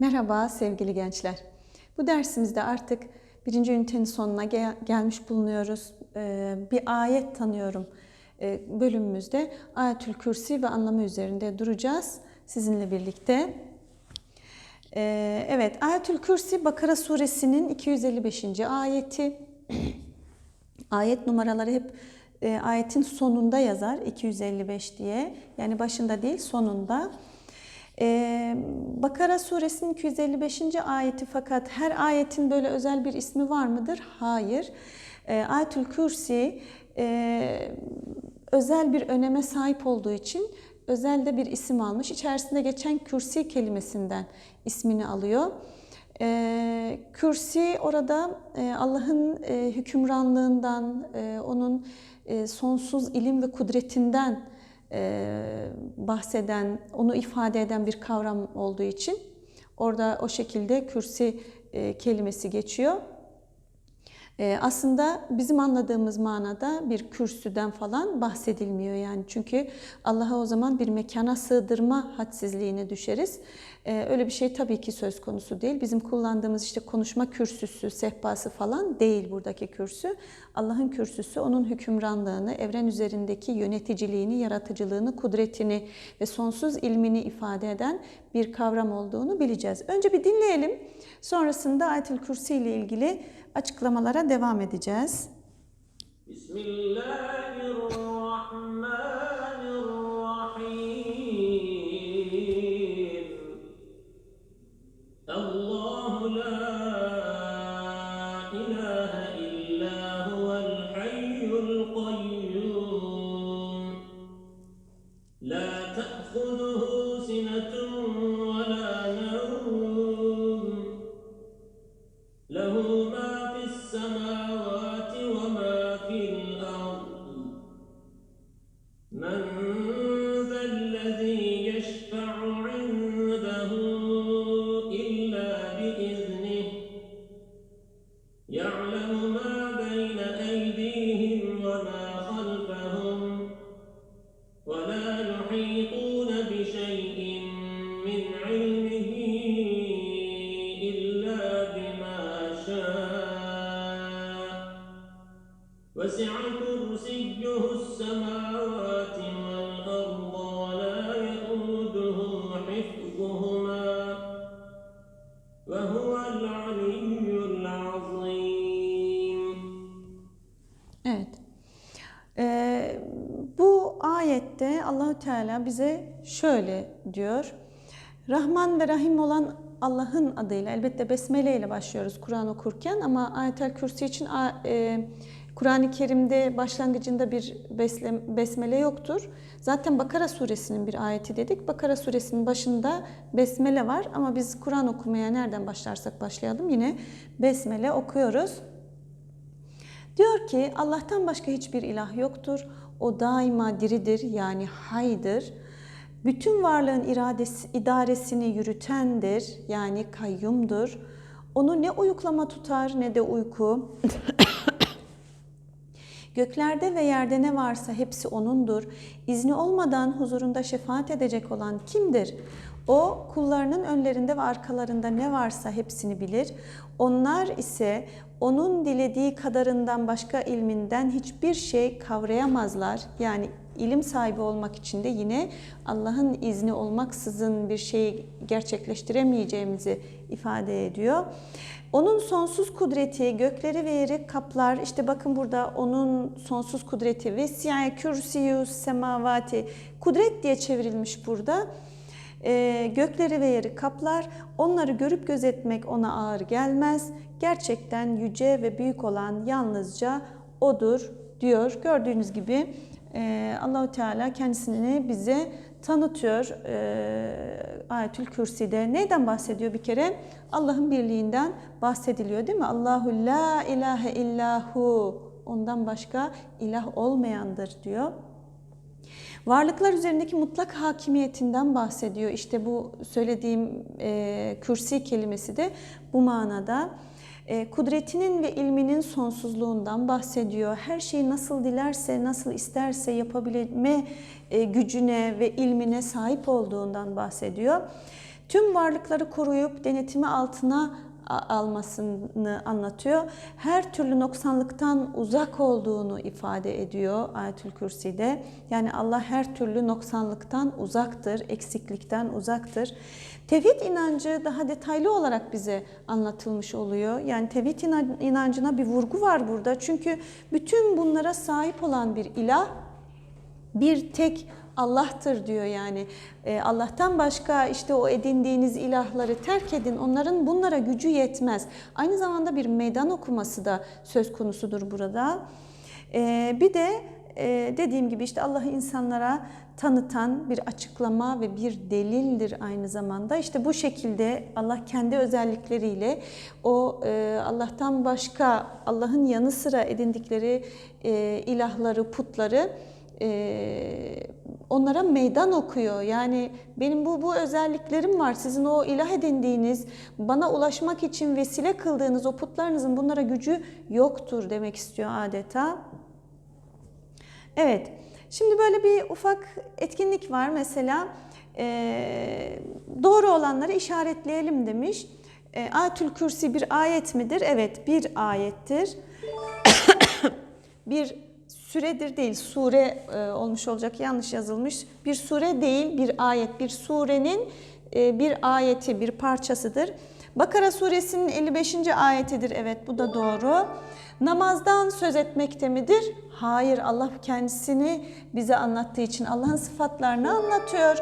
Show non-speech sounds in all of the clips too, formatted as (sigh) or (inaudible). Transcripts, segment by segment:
Merhaba sevgili gençler. Bu dersimizde artık birinci ünitenin sonuna gel- gelmiş bulunuyoruz. Ee, bir ayet tanıyorum ee, bölümümüzde Ayetül Kürsi ve anlamı üzerinde duracağız sizinle birlikte. Ee, evet, Ayetül Kürsi Bakara suresinin 255. ayeti. (clears throat) Ayet numaraları hep e, ayetin sonunda yazar 255 diye. Yani başında değil sonunda. Ee, Bakara suresinin 255. ayeti fakat her ayetin böyle özel bir ismi var mıdır? Hayır. Ee, Ayetül Kürsi e, özel bir öneme sahip olduğu için özel de bir isim almış. İçerisinde geçen kürsi kelimesinden ismini alıyor. Ee, kürsi orada e, Allah'ın e, hükümranlığından, e, onun e, sonsuz ilim ve kudretinden e, bahseden, onu ifade eden bir kavram olduğu için orada o şekilde kürsi e, kelimesi geçiyor. E, aslında bizim anladığımız manada bir kürsüden falan bahsedilmiyor yani. Çünkü Allah'a o zaman bir mekana sığdırma hadsizliğine düşeriz. E, öyle bir şey tabii ki söz konusu değil. Bizim kullandığımız işte konuşma kürsüsü, sehpası falan değil buradaki kürsü. Allah'ın kürsüsü onun hükümranlığını, evren üzerindeki yöneticiliğini, yaratıcılığını, kudretini ve sonsuz ilmini ifade eden bir kavram olduğunu bileceğiz. Önce bir dinleyelim. Sonrasında Ayetül Kürsi ile ilgili açıklamalara devam edeceğiz. Bismillahirrahmanirrahim. Allahü Teala bize şöyle diyor. Rahman ve Rahim olan Allah'ın adıyla elbette besmele ile başlıyoruz Kur'an okurken ama Ayetel Kürsi için e, Kur'an-ı Kerim'de başlangıcında bir besle- besmele yoktur. Zaten Bakara suresinin bir ayeti dedik. Bakara suresinin başında besmele var ama biz Kur'an okumaya nereden başlarsak başlayalım yine besmele okuyoruz. Diyor ki Allah'tan başka hiçbir ilah yoktur. O daima diridir yani haydır. Bütün varlığın iradesi, idaresini yürütendir yani kayyumdur. Onu ne uyuklama tutar ne de uyku. (coughs) Göklerde ve yerde ne varsa hepsi O'nundur. İzni olmadan huzurunda şefaat edecek olan kimdir? O kullarının önlerinde ve arkalarında ne varsa hepsini bilir. Onlar ise onun dilediği kadarından başka ilminden hiçbir şey kavrayamazlar. Yani ilim sahibi olmak için de yine Allah'ın izni olmaksızın bir şeyi gerçekleştiremeyeceğimizi ifade ediyor. Onun sonsuz kudreti gökleri ve yeri kaplar. İşte bakın burada onun sonsuz kudreti ve siyah kürsiyü semavati kudret diye çevrilmiş burada. Ee, gökleri ve yeri kaplar. Onları görüp gözetmek ona ağır gelmez. Gerçekten yüce ve büyük olan yalnızca odur diyor. Gördüğünüz gibi e, Allahu Teala kendisini bize tanıtıyor e, Ayetül Kürsi'de. Neyden bahsediyor bir kere? Allah'ın birliğinden bahsediliyor değil mi? Allahu la ilahe illahu. Ondan başka ilah olmayandır diyor. Varlıklar üzerindeki mutlak hakimiyetinden bahsediyor. İşte bu söylediğim e, kürsi kelimesi de bu manada. E, kudretinin ve ilminin sonsuzluğundan bahsediyor. Her şeyi nasıl dilerse, nasıl isterse yapabilme e, gücüne ve ilmine sahip olduğundan bahsediyor. tüm varlıkları koruyup denetimi altına almasını anlatıyor. Her türlü noksanlıktan uzak olduğunu ifade ediyor Ayetül Kürsi'de. Yani Allah her türlü noksanlıktan uzaktır, eksiklikten uzaktır. Tevhid inancı daha detaylı olarak bize anlatılmış oluyor. Yani tevhid inan- inancına bir vurgu var burada. Çünkü bütün bunlara sahip olan bir ilah bir tek Allah'tır diyor yani. E, Allah'tan başka işte o edindiğiniz ilahları terk edin. Onların bunlara gücü yetmez. Aynı zamanda bir meydan okuması da söz konusudur burada. E, bir de e, dediğim gibi işte Allah'ı insanlara tanıtan bir açıklama ve bir delildir aynı zamanda. İşte bu şekilde Allah kendi özellikleriyle o e, Allah'tan başka Allah'ın yanı sıra edindikleri e, ilahları, putları e, onlara meydan okuyor. Yani benim bu bu özelliklerim var. Sizin o ilah edindiğiniz, bana ulaşmak için vesile kıldığınız o putlarınızın bunlara gücü yoktur demek istiyor adeta. Evet. Şimdi böyle bir ufak etkinlik var. Mesela e, doğru olanları işaretleyelim demiş. E, Ayetül Kürsi bir ayet midir? Evet, bir ayettir. (coughs) bir süredir değil, sure e, olmuş olacak, yanlış yazılmış. Bir sure değil, bir ayet. Bir surenin e, bir ayeti, bir parçasıdır. Bakara suresinin 55. ayetidir. Evet, bu da doğru. Namazdan söz etmekte midir? Hayır, Allah kendisini bize anlattığı için Allah'ın sıfatlarını anlatıyor.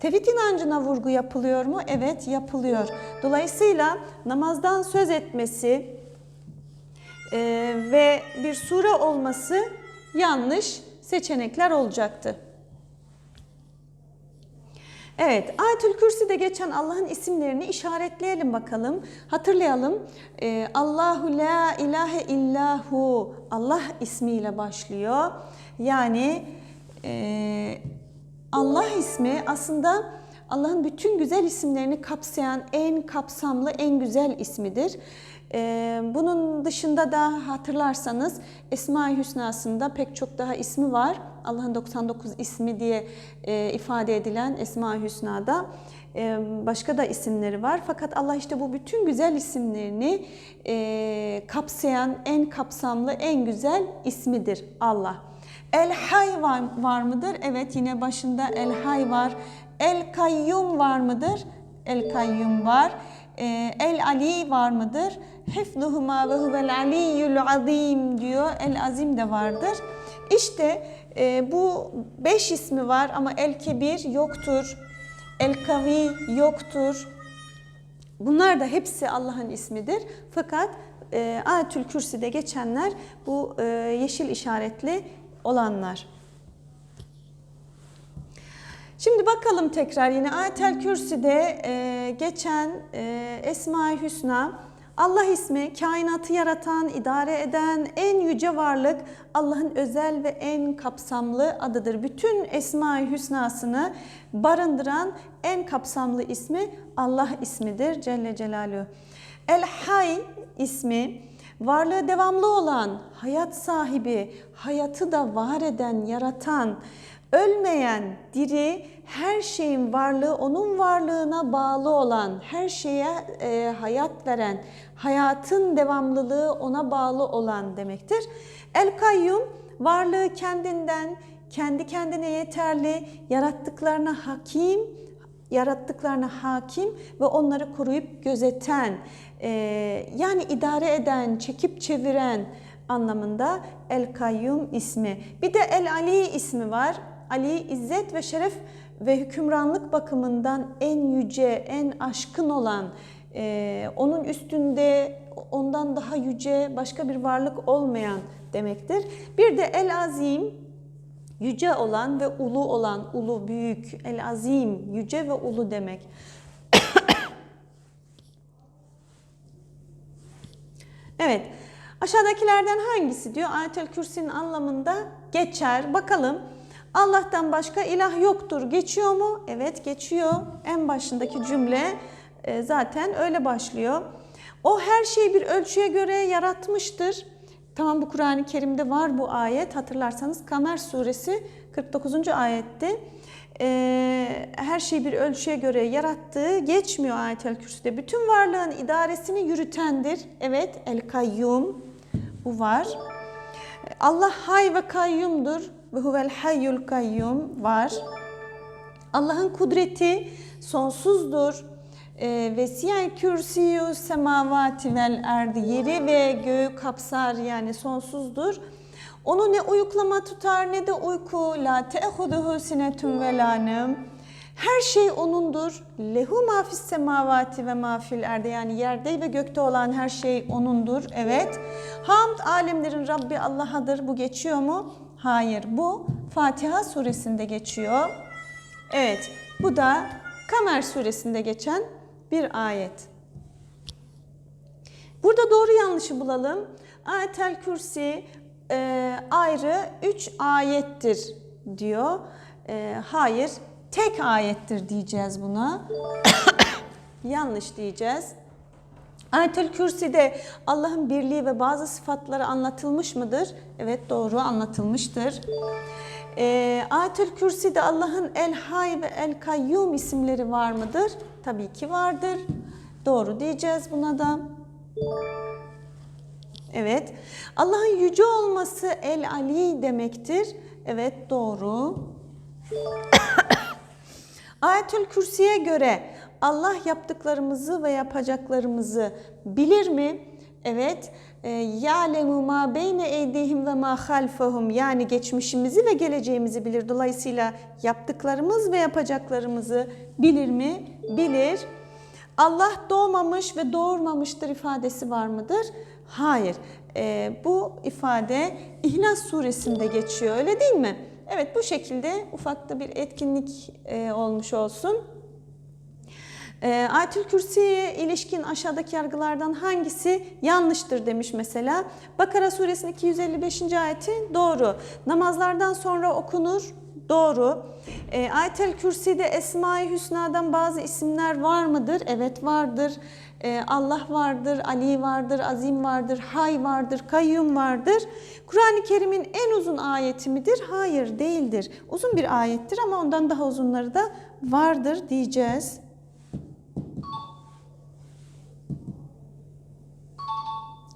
Tevhid inancına vurgu yapılıyor mu? Evet, yapılıyor. Dolayısıyla namazdan söz etmesi, e, ve bir sure olması yanlış seçenekler olacaktı. Evet, Ayetül Kürsi'de geçen Allah'ın isimlerini işaretleyelim bakalım. Hatırlayalım. Ee, Allahu la ilahe illahu Allah ismiyle başlıyor. Yani e, Allah ismi aslında Allah'ın bütün güzel isimlerini kapsayan en kapsamlı, en güzel ismidir. Bunun dışında da hatırlarsanız Esma-i Hüsna'sında pek çok daha ismi var. Allah'ın 99 ismi diye ifade edilen Esma-i Hüsna'da başka da isimleri var. Fakat Allah işte bu bütün güzel isimlerini kapsayan en kapsamlı, en güzel ismidir Allah. El Hay var mıdır? Evet yine başında El Hay var. El Kayyum var mıdır? El Kayyum var. Ee, El Ali var mıdır? Hefluhuma ve huvel aliyyul azim diyor. El Azim de vardır. İşte e, bu beş ismi var ama El Kebir yoktur. El Kavi yoktur. Bunlar da hepsi Allah'ın ismidir. Fakat e, Ayetül Kürsi'de geçenler bu e, yeşil işaretli olanlar. Şimdi bakalım tekrar yine Ayetel Kürsi'de e, geçen e, Esma-i Hüsna Allah ismi kainatı yaratan, idare eden en yüce varlık Allah'ın özel ve en kapsamlı adıdır. Bütün Esma-i Hüsna'sını barındıran en kapsamlı ismi Allah ismidir Celle Celaluhu. El Hay ismi varlığı devamlı olan, hayat sahibi, hayatı da var eden, yaratan, ölmeyen, diri, her şeyin varlığı onun varlığına bağlı olan, her şeye e, hayat veren, hayatın devamlılığı ona bağlı olan demektir. El Kayyum varlığı kendinden, kendi kendine yeterli, yarattıklarına hakim, yarattıklarına hakim ve onları koruyup gözeten, e, yani idare eden, çekip çeviren anlamında El Kayyum ismi. Bir de El Ali ismi var. Ali izzet ve şeref ve hükümranlık bakımından en yüce, en aşkın olan, e, onun üstünde ondan daha yüce başka bir varlık olmayan demektir. Bir de El Azim, yüce olan ve ulu olan, ulu büyük, El Azim, yüce ve ulu demek. (coughs) evet, aşağıdakilerden hangisi diyor Ayetül Kürsi'nin anlamında geçer. Bakalım. Allah'tan başka ilah yoktur. Geçiyor mu? Evet geçiyor. En başındaki cümle e, zaten öyle başlıyor. O her şeyi bir ölçüye göre yaratmıştır. Tamam bu Kur'an-ı Kerim'de var bu ayet. Hatırlarsanız Kamer suresi 49. ayetti. e, her şeyi bir ölçüye göre yarattığı geçmiyor ayetel kürsüde. Bütün varlığın idaresini yürütendir. Evet, el kayyum bu var. Allah hay ve kayyumdur. Ve huvel hayyul kayyum var. Allah'ın kudreti sonsuzdur. E, ve siyah kürsiyü semavati vel erdi yeri ve göğü kapsar yani sonsuzdur. Onu ne uyuklama tutar ne de uyku. La te'huduhu sinetun ve. Her şey O'nundur. Lehu ma fis semavati ve ma fil erde yani yerde ve gökte olan her şey O'nundur. Evet. Hamd alemlerin Rabbi Allah'adır. Bu geçiyor mu? Hayır. Bu Fatiha suresinde geçiyor. Evet. Bu da Kamer suresinde geçen bir ayet. Burada doğru yanlışı bulalım. Ayetel Kürsi e, ayrı üç ayettir diyor. E, hayır, tek ayettir diyeceğiz buna. (coughs) Yanlış diyeceğiz. Ayetel Kürsi'de Allah'ın birliği ve bazı sıfatları anlatılmış mıdır? Evet doğru anlatılmıştır. E, Ayetel Kürsi'de Allah'ın El Hay ve El Kayyum isimleri var mıdır? Tabii ki vardır. Doğru diyeceğiz buna da. Evet. Allah'ın yüce olması El Ali demektir. Evet doğru. (coughs) Ayetül Kürsi'ye göre Allah yaptıklarımızı ve yapacaklarımızı bilir mi? Evet. Ya'lemu ma beyne eydihim ve ma halfahum yani geçmişimizi ve geleceğimizi bilir. Dolayısıyla yaptıklarımız ve yapacaklarımızı bilir mi? Bilir. Allah doğmamış ve doğurmamıştır ifadesi var mıdır? Hayır. Ee, bu ifade İhlas suresinde geçiyor öyle değil mi? Evet bu şekilde ufak da bir etkinlik e, olmuş olsun. E, Ayetül Kürsi'ye ilişkin aşağıdaki yargılardan hangisi yanlıştır demiş mesela. Bakara suresinin 255. ayeti doğru. Namazlardan sonra okunur. Doğru. E, Ayetel Kürsi'de Esma-i Hüsna'dan bazı isimler var mıdır? Evet vardır. E, Allah vardır, Ali vardır, Azim vardır, Hay vardır, Kayyum vardır. Kur'an-ı Kerim'in en uzun ayeti midir? Hayır değildir. Uzun bir ayettir ama ondan daha uzunları da vardır diyeceğiz.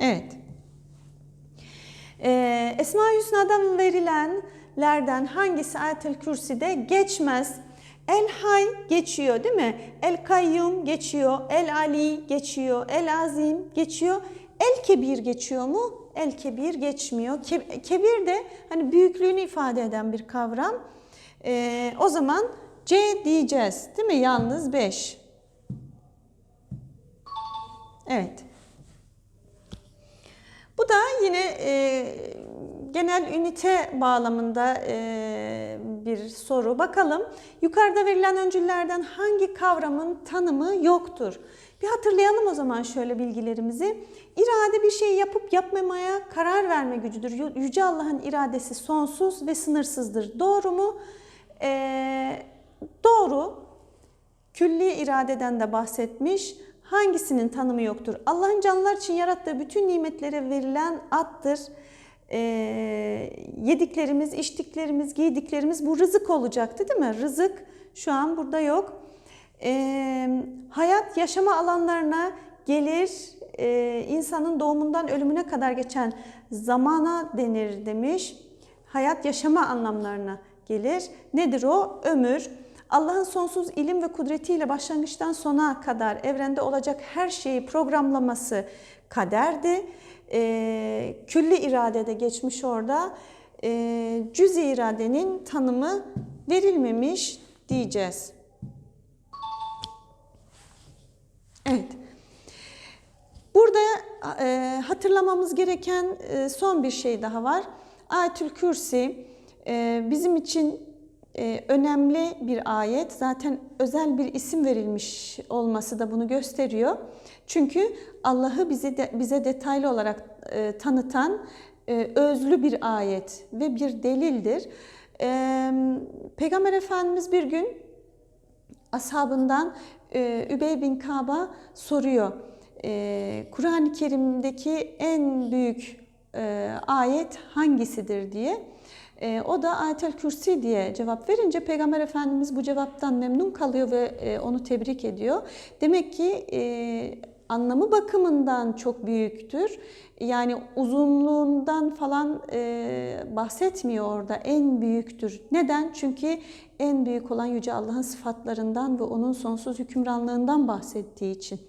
Evet. Ee, Esma-i Hüsna'dan verilenlerden hangisi Ayet-el Kürsi'de geçmez? El Hay geçiyor değil mi? El Kayyum geçiyor, El Ali geçiyor, El Azim geçiyor. El Kebir geçiyor mu? El Kebir geçmiyor. Ke- Kebir de hani büyüklüğünü ifade eden bir kavram. Ee, o zaman C diyeceğiz değil mi? Yalnız 5. Evet. Bu da yine e, genel ünite bağlamında e, bir soru. Bakalım yukarıda verilen öncüllerden hangi kavramın tanımı yoktur? Bir hatırlayalım o zaman şöyle bilgilerimizi. İrade bir şey yapıp yapmamaya karar verme gücüdür. Yüce Allah'ın iradesi sonsuz ve sınırsızdır. Doğru mu? E, doğru. Külli iradeden de bahsetmiş. Hangisinin tanımı yoktur? Allah'ın canlılar için yarattığı bütün nimetlere verilen addır. Ee, yediklerimiz, içtiklerimiz, giydiklerimiz bu rızık olacaktı değil mi? Rızık şu an burada yok. Ee, hayat yaşama alanlarına gelir, ee, insanın doğumundan ölümüne kadar geçen zamana denir demiş. Hayat yaşama anlamlarına gelir. Nedir o? Ömür. Allah'ın sonsuz ilim ve kudretiyle başlangıçtan sona kadar evrende olacak her şeyi programlaması kaderdi. E, külli iradede geçmiş orada. E, cüz-i iradenin tanımı verilmemiş diyeceğiz. Evet. Burada e, hatırlamamız gereken e, son bir şey daha var. Ayetül Kürsi e, bizim için e, önemli bir ayet. Zaten özel bir isim verilmiş olması da bunu gösteriyor. Çünkü Allah'ı bize de, bize detaylı olarak e, tanıtan e, özlü bir ayet ve bir delildir. E, Peygamber Efendimiz bir gün ashabından e, Übey bin Kaba soruyor. E, Kur'an-ı Kerim'deki en büyük e, ayet hangisidir diye. E, o da ayetel kürsi diye cevap verince Peygamber Efendimiz bu cevaptan memnun kalıyor ve e, onu tebrik ediyor. Demek ki e, anlamı bakımından çok büyüktür. Yani uzunluğundan falan e, bahsetmiyor orada. En büyüktür. Neden? Çünkü en büyük olan Yüce Allah'ın sıfatlarından ve onun sonsuz hükümranlığından bahsettiği için.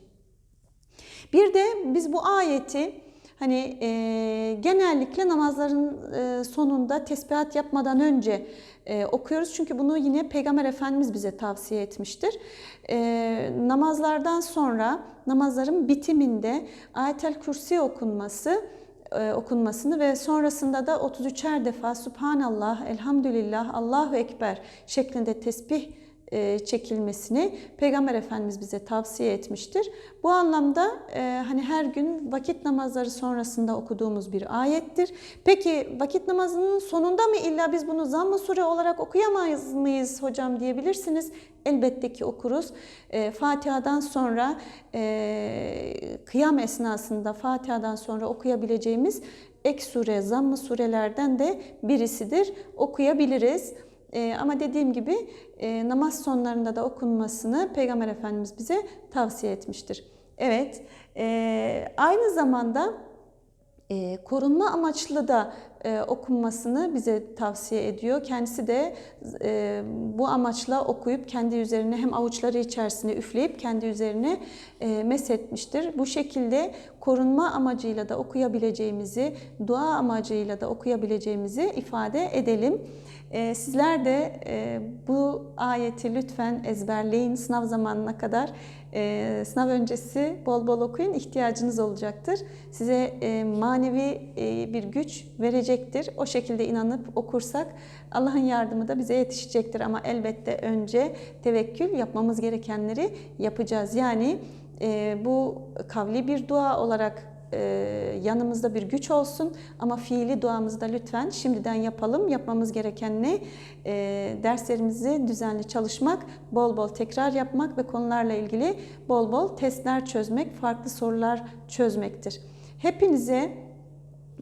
Bir de biz bu ayeti hani e, genellikle namazların e, sonunda tesbihat yapmadan önce e, okuyoruz. Çünkü bunu yine Peygamber Efendimiz bize tavsiye etmiştir. E, namazlardan sonra namazların bitiminde ayetel kürsi okunması e, okunmasını ve sonrasında da 33'er defa Subhanallah, Elhamdülillah, Allahu Ekber şeklinde tesbih çekilmesini Peygamber Efendimiz bize tavsiye etmiştir. Bu anlamda e, hani her gün vakit namazları sonrasında okuduğumuz bir ayettir. Peki vakit namazının sonunda mı illa biz bunu zamm-ı sure olarak okuyamaz mıyız hocam diyebilirsiniz. Elbette ki okuruz. E, Fatiha'dan sonra e, kıyam esnasında Fatiha'dan sonra okuyabileceğimiz ek sure, zamm-ı surelerden de birisidir. Okuyabiliriz. E, ama dediğim gibi e, namaz sonlarında da okunmasını Peygamber Efendimiz bize tavsiye etmiştir. Evet, e, aynı zamanda e, korunma amaçlı da e, okunmasını bize tavsiye ediyor. Kendisi de e, bu amaçla okuyup kendi üzerine hem avuçları içerisine üfleyip kendi üzerine e, meshetmiştir. Bu şekilde korunma amacıyla da okuyabileceğimizi, dua amacıyla da okuyabileceğimizi ifade edelim. E, sizler de e, bu ayeti lütfen ezberleyin sınav zamanına kadar. E, sınav öncesi bol bol okuyun, ihtiyacınız olacaktır. Size e, manevi bir güç verecektir. O şekilde inanıp okursak Allah'ın yardımı da bize yetişecektir. Ama elbette önce tevekkül yapmamız gerekenleri yapacağız. Yani e, bu kavli bir dua olarak e, yanımızda bir güç olsun ama fiili duamızda lütfen şimdiden yapalım. Yapmamız gereken ne? E, derslerimizi düzenli çalışmak, bol bol tekrar yapmak ve konularla ilgili bol bol testler çözmek, farklı sorular çözmektir. Hepinize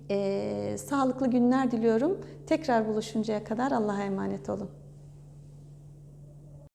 e, sağlıklı günler diliyorum. Tekrar buluşuncaya kadar Allah'a emanet olun.